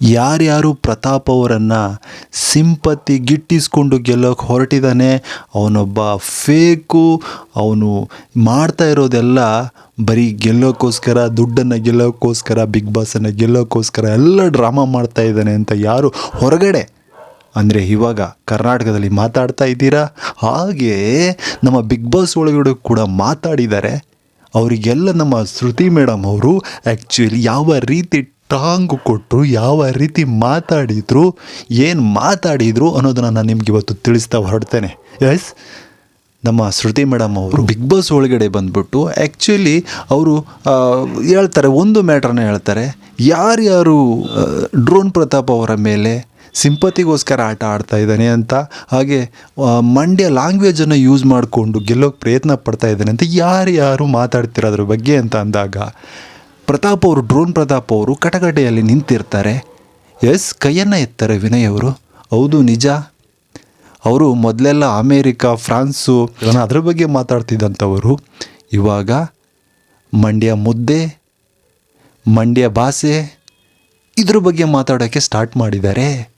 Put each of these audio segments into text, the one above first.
ಯಾರ್ಯಾರು ಪ್ರತಾಪ್ ಅವರನ್ನು ಸಿಂಪತಿ ಗಿಟ್ಟಿಸ್ಕೊಂಡು ಗೆಲ್ಲೋಕೆ ಹೊರಟಿದ್ದಾನೆ ಅವನೊಬ್ಬ ಫೇಕು, ಅವನು ಮಾಡ್ತಾ ಇರೋದೆಲ್ಲ ಬರೀ ಗೆಲ್ಲೋಕ್ಕೋಸ್ಕರ ದುಡ್ಡನ್ನು ಗೆಲ್ಲೋಕ್ಕೋಸ್ಕರ ಬಿಗ್ ಬಾಸನ್ನು ಗೆಲ್ಲೋಕ್ಕೋಸ್ಕರ ಎಲ್ಲ ಡ್ರಾಮಾ ಮಾಡ್ತಾ ಇದ್ದಾನೆ ಅಂತ ಯಾರು ಹೊರಗಡೆ. ಅಂದರೆ ಇವಾಗ ಕರ್ನಾಟಕದಲ್ಲಿ ಮಾತಾಡ್ತಾ ಇದ್ದೀರಾ? ಹಾಗೆ ನಮ್ಮ ಬಿಗ್ ಬಾಸ್ ಒಳಗಡೆ ಕೂಡ ಮಾತಾಡಿದ್ದಾರೆ. ಅವರಿಗೆಲ್ಲ ನಮ್ಮ ಶ್ರುತಿ ಮೇಡಮ್ ಅವರು ಆ್ಯಕ್ಚುಲಿ ಯಾವ ರೀತಿ ಟಾಂಗ್ ಕೊಟ್ಟರು ಯಾವ ರೀತಿ ಮಾತಾಡಿದರು, ಏನು ಮಾತಾಡಿದರು ಅನ್ನೋದನ್ನು ನಾನು ನಿಮ್ಗೆ ಇವತ್ತು ತಿಳಿಸ್ತಾ ಹೊರಡ್ತೇನೆ. ಎಸ್ ನಮ್ಮ ಶ್ರುತಿ ಮೇಡಮ್ ಅವರು ಬಿಗ್ ಬಾಸ್ ಒಳಗಡೆ ಬಂದ್ಬಿಟ್ಟು ಆ್ಯಕ್ಚುಲಿ ಅವರು ಹೇಳ್ತಾರೆ, ಒಂದು ಮ್ಯಾಟ್ರನ್ನ ಹೇಳ್ತಾರೆ. ಯಾರ್ಯಾರು ಡ್ರೋನ್ ಪ್ರತಾಪ್ ಅವರ ಮೇಲೆ ಸಿಂಪತಿಗೋಸ್ಕರ ಆಟ ಆಡ್ತಾ ಇದ್ದಾನೆ ಅಂತ, ಹಾಗೆ ಮಂಡ್ಯ ಲ್ಯಾಂಗ್ವೇಜನ್ನು ಯೂಸ್ ಮಾಡಿಕೊಂಡು ಗೆಲ್ಲೋಕೆ ಪ್ರಯತ್ನ ಪಡ್ತಾ ಇದ್ದಾನೆ ಅಂತ ಯಾರು ಯಾರು ಮಾತಾಡ್ತಿರೋದ್ರ ಬಗ್ಗೆ ಅಂತ ಅಂದಾಗ ಪ್ರತಾಪ್ ಅವರು, ಡ್ರೋನ್ ಪ್ರತಾಪ್ ಅವರು ಕಟಕಟೆಯಲ್ಲಿ ನಿಂತಿರ್ತಾರೆ. ಎಸ್, ಕೈಯನ್ನು ಎತ್ತಾರೆ ವಿನಯ್ ಅವರು. ಹೌದು, ನಿಜ. ಅವರು ಮೊದಲೆಲ್ಲ ಅಮೇರಿಕಾ, ಫ್ರಾನ್ಸು ಇವನ್ನ ಅದ್ರ ಬಗ್ಗೆ ಮಾತಾಡ್ತಿದ್ದಂಥವರು. ಇವಾಗ ಮಂಡ್ಯ ಮುದ್ದೆ, ಮಂಡ್ಯ ಭಾಷೆ ಇದ್ರ ಬಗ್ಗೆ ಮಾತಾಡೋಕ್ಕೆ ಸ್ಟಾರ್ಟ್ ಮಾಡಿದ್ದಾರೆ.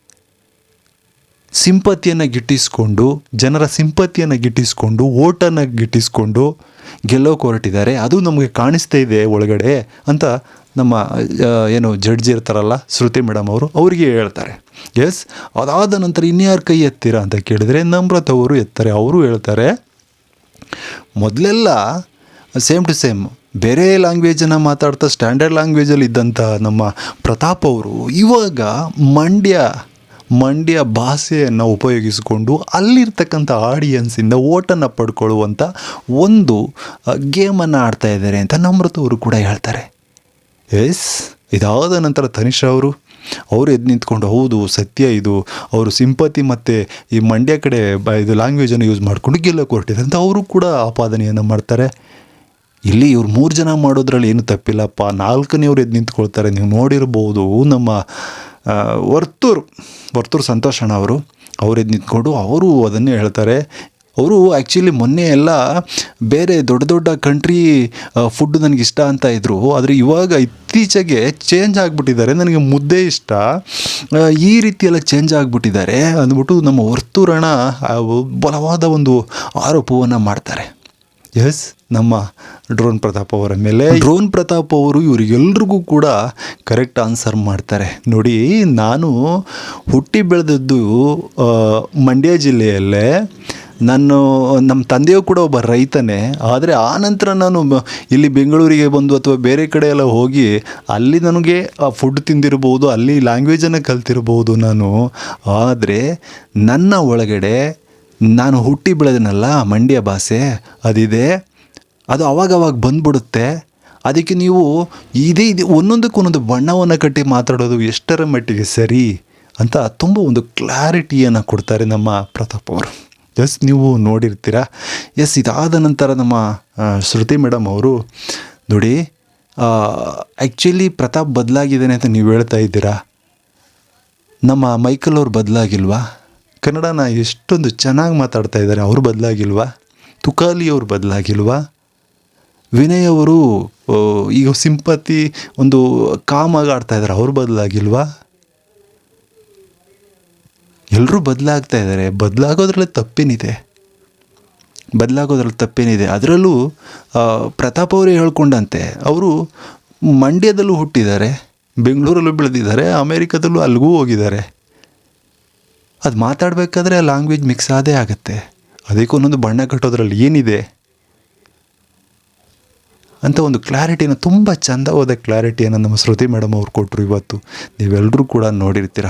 ಸಿಂಪತಿಯನ್ನು ಗಿಟ್ಟಿಸ್ಕೊಂಡು, ಜನರ ಸಿಂಪತಿಯನ್ನು ಗಿಟ್ಟಿಸ್ಕೊಂಡು, ಓಟನ್ನು ಗಿಟ್ಟಿಸ್ಕೊಂಡು ಗೆಲ್ಲೋಕೆ ಹೊರಟಿದ್ದಾರೆ ಅದು ನಮಗೆ ಕಾಣಿಸ್ತಾ ಇದೆ ಒಳಗಡೆ ಅಂತ ನಮ್ಮ ಏನು ಜಡ್ಜ್ ಇರ್ತಾರಲ್ಲ ಶ್ರುತಿ ಮೇಡಮ್ ಅವರು, ಅವರಿಗೆ ಹೇಳ್ತಾರೆ. ಎಸ್ ಅದಾದ ನಂತರ ಇನ್ಯಾರು ಕೈ ಎತ್ತೀರಾ ಅಂತ ಕೇಳಿದರೆ ನಮ್ರತ್ ಅವರು ಎತ್ತಾರೆ. ಅವರು ಹೇಳ್ತಾರೆ, ಮೊದಲೆಲ್ಲ ಸೇಮ್ ಟು ಸೇಮ್ ಬೇರೆ ಲ್ಯಾಂಗ್ವೇಜನ್ನು ಮಾತಾಡ್ತಾ, ಸ್ಟ್ಯಾಂಡರ್ಡ್ ಲ್ಯಾಂಗ್ವೇಜಲ್ಲಿ ಇದ್ದಂಥ ನಮ್ಮ ಪ್ರತಾಪ್ ಅವರು ಇವಾಗ ಮಂಡ್ಯ ಮಂಡ್ಯ ಭಾಷೆಯನ್ನು ಉಪಯೋಗಿಸಿಕೊಂಡು ಅಲ್ಲಿರ್ತಕ್ಕಂಥ ಆಡಿಯನ್ಸಿಂದ ಓಟನ್ನು ಪಡ್ಕೊಳ್ಳುವಂಥ ಒಂದು ಗೇಮನ್ನು ಆಡ್ತಾ ಇದ್ದಾರೆ ಅಂತ ನಮ್ರತ ಅವರು ಕೂಡ ಹೇಳ್ತಾರೆ. ಎಸ್ ಇದಾದ ನಂತರ ತನಿಷ್ ಅವರು ಅವರು ಎದ್ದು ನಿಂತ್ಕೊಂಡು, ಹೌದು, ಸತ್ಯ ಇದು, ಅವರು ಸಿಂಪತಿ ಮತ್ತು ಈ ಮಂಡ್ಯ ಕಡೆ ಬ, ಇದು ಲ್ಯಾಂಗ್ವೇಜನ್ನು ಯೂಸ್ ಮಾಡಿಕೊಂಡು ಗೆಲ್ಲಕ್ಕೆ ಹೊರಟಿದೆ ಅಂತ ಅವರು ಕೂಡ ಆಪಾದನೆಯನ್ನು ಮಾಡ್ತಾರೆ. ಇಲ್ಲಿ ಇವ್ರು ಮೂರು ಜನ ಮಾಡೋದ್ರಲ್ಲಿ ಏನು ತಪ್ಪಿಲ್ಲಪ್ಪ ನಾಲ್ಕನೇ ಅವ್ರು ಎದ್ದು ನಿಂತ್ಕೊಳ್ತಾರೆ, ನೀವು ನೋಡಿರ್ಬೋದು ನಮ್ಮ ವರ್ತೂರು ವರ್ತೂರು ಸಂತೋಷಣ್ಣ ಅವರು ಅವ್ರಿಗೆ ನಿಂತ್ಕೊಂಡು ಅವರು ಅದನ್ನೇ ಹೇಳ್ತಾರೆ. ಅವರು ಆ್ಯಕ್ಚುಲಿ ಮೊನ್ನೆ ಎಲ್ಲ ಬೇರೆ ದೊಡ್ಡ ದೊಡ್ಡ ಕಂಟ್ರಿ ಫುಡ್ ನನಗೆ ಇಷ್ಟ ಅಂತ ಇದ್ದರು ಆದರೆ ಇವಾಗ ಇತ್ತೀಚೆಗೆ ಚೇಂಜ್ ಆಗಿಬಿಟ್ಟಿದ್ದಾರೆ. ನನಗೆ ಮುದ್ದೆ ಇಷ್ಟ. ಈ ರೀತಿಯೆಲ್ಲ ಚೇಂಜ್ ಆಗಿಬಿಟ್ಟಿದ್ದಾರೆ ಅಂದ್ಬಿಟ್ಟು ನಮ್ಮ ವರ್ತೂರಣ ಬಲವಾದ ಒಂದು ಆರೋಪವನ್ನು ಮಾಡ್ತಾರೆ. ಎಸ್ ನಮ್ಮ ಡ್ರೋನ್ ಪ್ರತಾಪ್ ಅವರ ಮೇಲೆ. ಡ್ರೋನ್ ಪ್ರತಾಪ್ ಅವರು ಇವರಿಗೆಲ್ರಿಗೂ ಕೂಡ ಕರೆಕ್ಟ್ ಆನ್ಸರ್ ಮಾಡ್ತಾರೆ. ನೋಡಿ, ನಾನು ಹುಟ್ಟಿ ಬೆಳೆದದ್ದು ಮಂಡ್ಯ ಜಿಲ್ಲೆಯಲ್ಲೇ. ನಾನು ನಮ್ಮ ತಂದೆಯೂ ಕೂಡ ಒಬ್ಬ ರೈತನೇ. ಆದರೆ ಆ ನಂತರ ನಾನು ಇಲ್ಲಿ ಬೆಂಗಳೂರಿಗೆ ಬಂದು ಅಥವಾ ಬೇರೆ ಕಡೆ ಎಲ್ಲ ಹೋಗಿ ಅಲ್ಲಿ ನನಗೆ, ಆ ಫುಡ್ ತಿಂದಿರ್ಬೋದು, ಅಲ್ಲಿ ಲ್ಯಾಂಗ್ವೇಜನ್ನು ಕಲ್ತಿರ್ಬೋದು ನಾನು. ಆದರೆ ನನ್ನ ಒಳಗಡೆ ನಾನು ಹುಟ್ಟಿ ಬೆಳೆದನಲ್ಲ, ಮಂಡ್ಯ ಭಾಷೆ, ಅದಿದೆ. ಅದು ಅವಾಗವಾಗ ಬಂದ್ಬಿಡುತ್ತೆ. ಅದಕ್ಕೆ ನೀವು ಇದೇ ಇದು, ಒಂದೊಂದಕ್ಕೆ ಒಂದೊಂದು ಬಣ್ಣವನ್ನು ಕಟ್ಟಿ ಮಾತಾಡೋದು ಎಷ್ಟರ ಮಟ್ಟಿಗೆ ಸರಿ ಅಂತ ತುಂಬ ಒಂದು ಕ್ಲಾರಿಟಿಯನ್ನು ಕೊಡ್ತಾರೆ ನಮ್ಮ ಪ್ರತಾಪ್ ಅವರು. ಎಸ್, ನೀವು ನೋಡಿರ್ತೀರ? ಎಸ್, ಇದಾದ ನಂತರ ನಮ್ಮ ಶ್ರುತಿ ಮೇಡಮ್ ಅವರು, ನೋಡಿ ಆ್ಯಕ್ಚುಲಿ ಪ್ರತಾಪ್ ಬದಲಾಗಿದ್ದಾನೆ ಅಂತ ನೀವು ಹೇಳ್ತಾ ಇದ್ದೀರಾ? ನಮ್ಮ ಮೈಕಲ್ ಅವ್ರು ಬದಲಾಗಿಲ್ವಾ? ಕನ್ನಡನ ಎಷ್ಟೊಂದು ಚೆನ್ನಾಗಿ ಮಾತಾಡ್ತಾ ಇದ್ದಾರೆ, ಅವ್ರು ಬದಲಾಗಿಲ್ವಾ? ತುಕಾಲಿ ಅವ್ರು ಬದಲಾಗಿಲ್ವಾ? ವಿನಯ್ ಅವರು ಈಗ ಸಿಂಪತಿ ಒಂದು ಕಾಮಾಗಿ ಆಡ್ತಾ ಇದ್ದಾರೆ, ಅವ್ರು ಬದಲಾಗಿಲ್ವಾ? ಎಲ್ಲರೂ ಬದಲಾಗ್ತಾ ಇದ್ದಾರೆ, ಬದಲಾಗೋದ್ರಲ್ಲಿ ತಪ್ಪೇನಿದೆ. ಬದಲಾಗೋದ್ರಲ್ಲಿ ತಪ್ಪೇನಿದೆ. ಅದರಲ್ಲೂ ಪ್ರತಾಪ್ ಅವರೇ ಹೇಳ್ಕೊಂಡಂತೆ, ಅವರು ಮಂಡ್ಯದಲ್ಲೂ ಹುಟ್ಟಿದ್ದಾರೆ, ಬೆಂಗಳೂರಲ್ಲೂ ಬೆಳೆದಿದ್ದಾರೆ, ಅಮೇರಿಕದಲ್ಲೂ ಅಲ್ಲಿಗೂ ಹೋಗಿದ್ದಾರೆ. ಅದು ಮಾತಾಡಬೇಕಾದ್ರೆ ಆ ಲ್ಯಾಂಗ್ವೇಜ್ ಮಿಕ್ಸ್ ಆದೇ ಆಗುತ್ತೆ. ಅದಕ್ಕೆ ಒಂದೊಂದು ಬಣ್ಣ ಕಟ್ಟೋದ್ರಲ್ಲಿ ಏನಿದೆ? ಅಂತ ಒಂದು ಕ್ಲಾರಿಟಿನ ತುಂಬ ಚಂದವಾದ ಕ್ಲಾರಿಟಿಯನ್ನು ನಮ್ಮ ಶ್ರುತಿ ಮೇಡಮ್ ಅವ್ರು ಕೊಟ್ಟರು ಇವತ್ತು. ನೀವೆಲ್ಲರೂ ಕೂಡ ನೋಡಿರ್ತೀರ.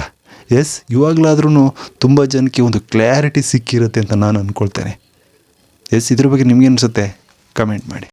ಎಸ್ ಇವಾಗಲಾದ್ರೂ ತುಂಬ ಜನಕ್ಕೆ ಒಂದು ಕ್ಲಾರಿಟಿ ಸಿಕ್ಕಿರುತ್ತೆ ಅಂತ ನಾನು ಅಂದ್ಕೊಳ್ತೇನೆ ಎಸ್ ಇದ್ರ ಬಗ್ಗೆ ನಿಮ್ಗೆ ಅನಿಸುತ್ತೆ? ಕಮೆಂಟ್ ಮಾಡಿ.